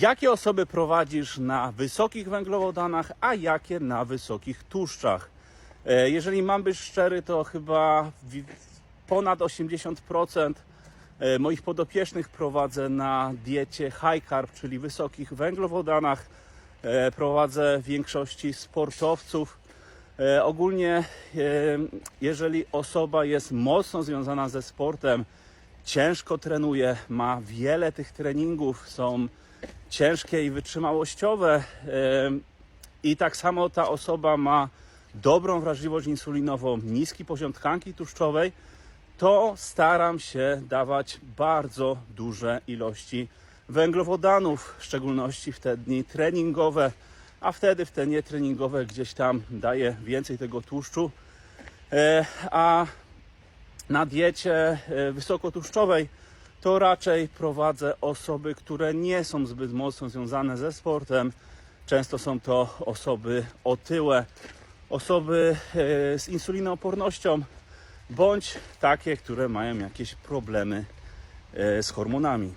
Jakie osoby prowadzisz na wysokich węglowodanach, a jakie na wysokich tłuszczach? E, Jeżeli mam być szczery, to chyba ponad 80% e, moich podopiecznych prowadzę na diecie high carb, czyli wysokich węglowodanach. E, Prowadzę większości sportowców. Ogólnie, jeżeli osoba jest mocno związana ze sportem, ciężko trenuje, ma wiele tych treningów, są ciężkie i wytrzymałościowe, i tak samo ta osoba ma dobrą wrażliwość insulinową, niski poziom tkanki tłuszczowej, to staram się dawać bardzo duże ilości węglowodanów, w szczególności w te dni treningowe, a wtedy w te nietreningowe gdzieś tam daję więcej tego tłuszczu. E, A na diecie e, wysokotłuszczowej to raczej prowadzę osoby, które nie są zbyt mocno związane ze sportem. Często są to osoby otyłe, osoby e, z insulinoopornością, bądź takie, które mają jakieś problemy e, z hormonami.